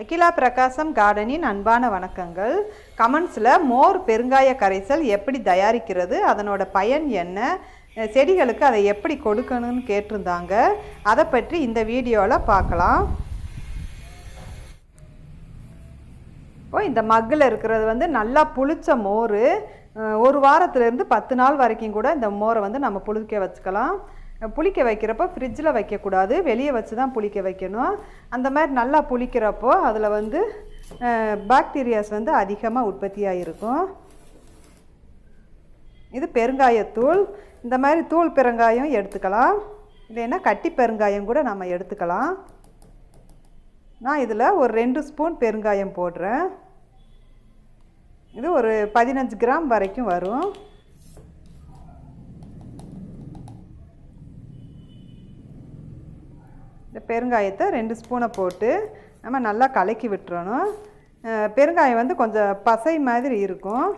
அகிலா பிரகாசம் கார்டனின் அன்பான வணக்கங்கள். கமெண்ட்ஸில் மோர் பெருங்காய கரைசல் எப்படி தயாரிக்கிறது அதனோட பயன் என்ன செடிகளுக்கு அதை எப்படி கொடுக்கணும்னு கேட்டிருந்தாங்க. அதை பற்றி இந்த வீடியோவில் பார்க்கலாம். இப்போ இந்த மக்கில் இருக்கிறது வந்து நல்லா புளிச்ச மோர். ஒரு வாரத்துலேருந்து பத்து நாள் வரைக்கும் கூட இந்த மோரை வந்து நம்ம புளிக்க வச்சுக்கலாம். புளிக்க வைக்கிறப்போ ஃப்ரிட்ஜில் வைக்கக்கூடாது. வெளியே வச்சு தான் புளிக்க வைக்கணும். அந்த மாதிரி நல்லா புளிக்கிறப்போ அதில் வந்து பாக்டீரியாஸ் வந்து அதிகமாக உற்பத்தியாக இருக்கும் இது பெருங்காயத்தூள். இந்த மாதிரி தூள் பெருங்காயம் எடுத்துக்கலாம். இல்லைன்னா கட்டி பெருங்காயம் கூட நம்ம எடுத்துக்கலாம். நான் இதில் ஒரு ரெண்டு ஸ்பூன் பெருங்காயம் போடுறேன். இது ஒரு பதினஞ்சு கிராம் வரைக்கும் வரும். பெருங்காயத்தை ரெண்டு ஸ்பூனை போட்டு நம்ம நல்லா கலக்கி விட்டுறணும். பெருங்காயம் வந்து கொஞ்சம் பசை மாதிரி இருக்கும்.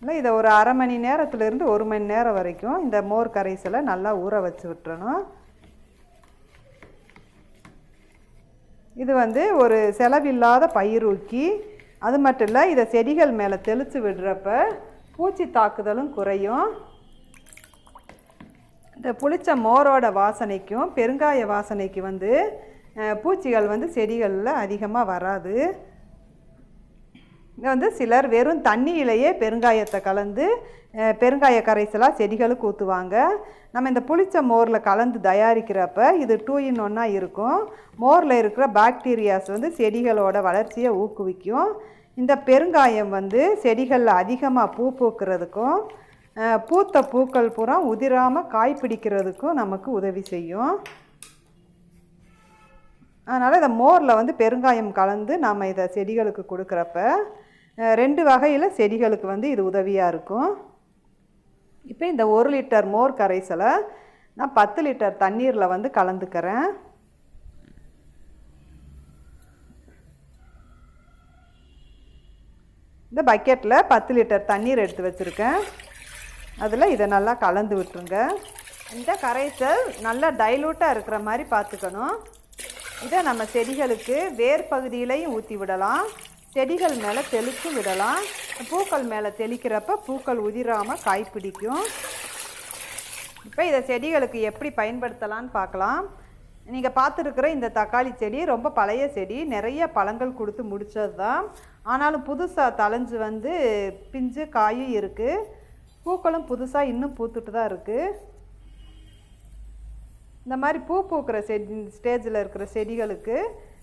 இல்லை இதை ஒரு அரை மணி நேரத்துலேருந்து ஒரு மணி நேரம் வரைக்கும் இந்த மோர் கரைசலை நல்லா ஊற வச்சு விட்டுறணும். இது வந்து ஒரு செலவில்லாத பயிரூக்கி அது மட்டும் இல்லை இதை செடிகள் மேலே தெளித்து விடுறப்ப பூச்சி தாக்குதலும் குறையும். இந்த புளிச்ச மோரோட வாசனைக்கும் பெருங்காய வாசனைக்கு வந்து பூச்சிகள் வந்து செடிகளில் அதிகமாக வராது. இங்கே வந்து சிலர் வெறும் தண்ணியிலேயே பெருங்காயத்தை கலந்து பெருங்காய கரைசலாக செடிகளுக்கு ஊற்றுவாங்க நம்ம இந்த புளிச்ச மோரில் கலந்து தயாரிக்கிறப்ப இது டூ இன் ஒன்னாக இருக்கும். மோரில் இருக்கிற பாக்டீரியாஸ் வந்து செடிகளோட வளர்ச்சியை ஊக்குவிக்கும். இந்த பெருங்காயம் வந்து செடிகளில் அதிகமாக பூ பூக்கிறதுக்கும் பூத்த பூக்கள் பூரா உதிராமல் காய் பிடிக்கிறதுக்கும் நமக்கு உதவி செய்யும். அதனால் இந்த மோரில் வந்து பெருங்காயம் கலந்து நாம் இதை செடிகளுக்கு கொடுக்குறப்ப ரெண்டு வகையில் செடிகளுக்கு வந்து இது உதவியாக இருக்கும். இப்போ இந்த ஒரு லிட்டர் மோர் கரைசலை நான் பத்து லிட்டர் தண்ணீரில் வந்து கலந்துக்கிறேன். இந்த பக்கெட்டில் பத்து லிட்டர் தண்ணீர் எடுத்து வச்சுருக்கேன். அதில் இதை நல்லா கலந்து விட்டுருங்க. இந்த கரைசல் நல்லா டைலூட்டாக இருக்கிற மாதிரி பார்த்துக்கணும் இதை நம்ம செடிகளுக்கு வேர் பகுதியிலையும் ஊற்றி விடலாம். செடிகள் மேலே தெளிச்சும் விடலாம். பூக்கள் மேலே தெளிக்கிறப்ப பூக்கள் உதிராமல் காய் பிடிக்கும். இப்போ இதை செடிகளுக்கு எப்படி பயன்படுத்தலான்னு பார்க்கலாம் நீங்கள் பார்த்துருக்குற இந்த தக்காளி செடி ரொம்ப பழைய செடி. நிறைய பழங்கள் கொடுத்து முடித்தது தான் ஆனாலும் புதுசாக தளைஞ்சு வந்து பிஞ்சு காயும் இருக்குது பூக்களும் புதுசாக இன்னும் பூத்துட்டு தான் இருக்குது இந்த மாதிரி பூ பூக்கிற செடி ஸ்டேஜில் இருக்கிற செடிகளுக்கு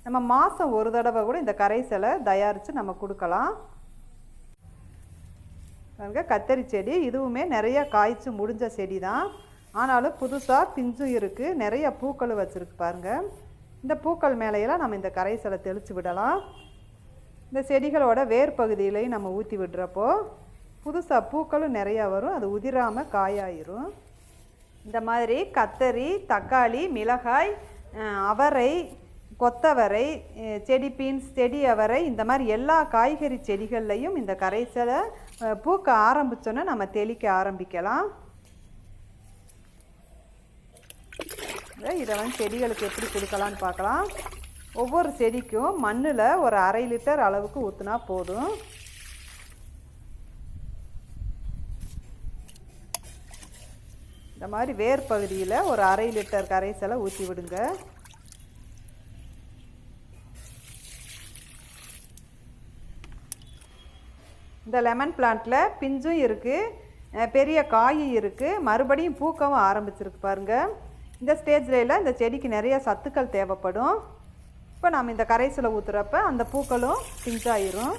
நம்ம மாதம் ஒரு தடவை கூட இந்த கரைசலை தயாரித்து நம்ம கொடுக்கலாம். பாருங்க கத்தரி செடி இதுவுமே நிறைய காய்ச்சி முடிஞ்ச செடி தான். ஆனாலும் புதுசாக பிஞ்சும் இருக்குது நிறைய பூக்கள் வச்சுருக்கு பாருங்கள் இந்த பூக்கள் மேலையெல்லாம் நம்ம இந்த கரைசலை தெளித்து விடலாம். இந்த செடிகளோட வேர் பகுதியிலையும் நம்ம ஊற்றி விடுறப்போ புதுசாக பூக்களும் நிறையா வரும். அது உதிராமல் காயாயிரும். இந்த மாதிரி கத்தரி தக்காளி மிளகாய் அவரை கொத்தவரை செடி பீன்ஸ் செடி அவரை இந்த மாதிரி எல்லா காய்கறி செடிகள்லையும் இந்த கரைசலை பூக்க ஆரம்பித்தோன்னே நம்ம தெளிக்க ஆரம்பிக்கலாம். இதை வந்து செடிகளுக்கு எப்படி கொடுக்கலான்னு பார்க்கலாம். ஒவ்வொரு செடிக்கும் மண்ணில் ஒரு அரை லிட்டர் அளவுக்கு ஊற்றினா போதும். இந்த மாதிரி வேர் பகுதியில் ஒரு அரை லிட்டர் கரைசலை ஊற்றி விடுங்க. இந்த லெமன் பிளான்ட்டில் பிஞ்சும் இருக்குது பெரிய காயும் இருக்குது மறுபடியும் பூக்கவும் ஆரம்பிச்சிருக்கு பாருங்கள் இந்த ஸ்டேஜ்ல இந்த செடிக்கு நிறைய சத்துக்கள் தேவைப்படும். இப்போ நாம் இந்த கரைசலை ஊற்றுறப்ப அந்த பூக்களும் பிஞ்சாயிரும்.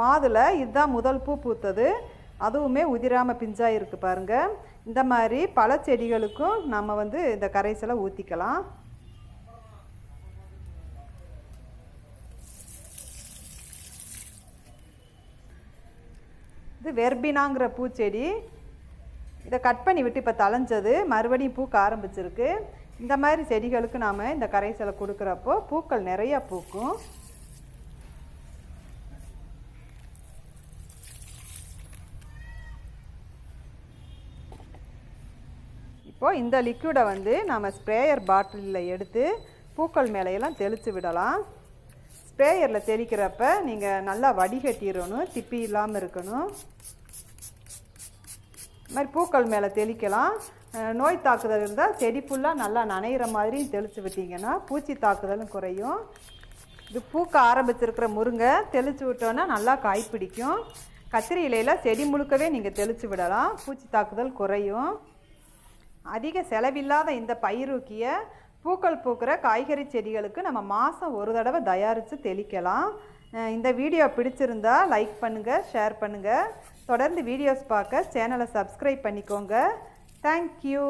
மாதுளை இதுதான் முதல் பூ பூத்தது. அதுவுமே உதிராமல் பிஞ்சாக இருக்குது பாருங்கள் இந்த மாதிரி பல செடிகளுக்கும் நம்ம வந்து இந்த கரைசலை ஊற்றிக்கலாம் இது வெர்பினாங்கிற பூச்செடி. இதை கட் பண்ணி விட்டு இப்போ தளைஞ்சது மறுபடியும் பூக்க ஆரம்பிச்சிருக்கு. இந்த மாதிரி செடிகளுக்கு நாம் இந்த கரைசலை கொடுக்குறப்போ பூக்கள் நிறையா பூக்கும். இப்போது இந்த லிக்விடை வந்து நம்ம ஸ்ப்ரேயர் பாட்டிலில் எடுத்து பூக்கள் மேலையெல்லாம் தெளித்து விடலாம். ஸ்ப்ரேயரில் தெளிக்கிறப்ப நீங்கள் நல்லா வடிகட்டிடணும் திப்பி இல்லாமல் இருக்கணும். இது மாதிரி பூக்கள் மேலே தெளிக்கலாம். நோய் தாக்குதல் இருந்தால் செடி ஃபுல்லாக நல்லா நனைகிற மாதிரியும் தெளித்து விட்டிங்கன்னா பூச்சி தாக்குதலும் குறையும். இது பூக்க ஆரம்பிச்சிருக்கிற முருங்கை தெளித்து விட்டோன்னா நல்லா காய் பிடிக்கும். கத்திரி இலையில் செடி முழுக்கவே நீங்கள் தெளித்து விடலாம். பூச்சி தாக்குதல் குறையும். அதிக செலவில்லாத இந்த பயிரூக்கிய பூக்கள் பூக்கிற காய்கறி செடிகளுக்கு நம்ம மாதம் ஒரு தடவை தயாரித்து தெளிக்கலாம். இந்த வீடியோ பிடிச்சிருந்தா லைக் பண்ணுங்கள் ஷேர் பண்ணுங்கள் தொடர்ந்து வீடியோஸ் பார்க்க சேனலை சப்ஸ்கிரைப் பண்ணிக்கோங்க. தேங்க்யூ.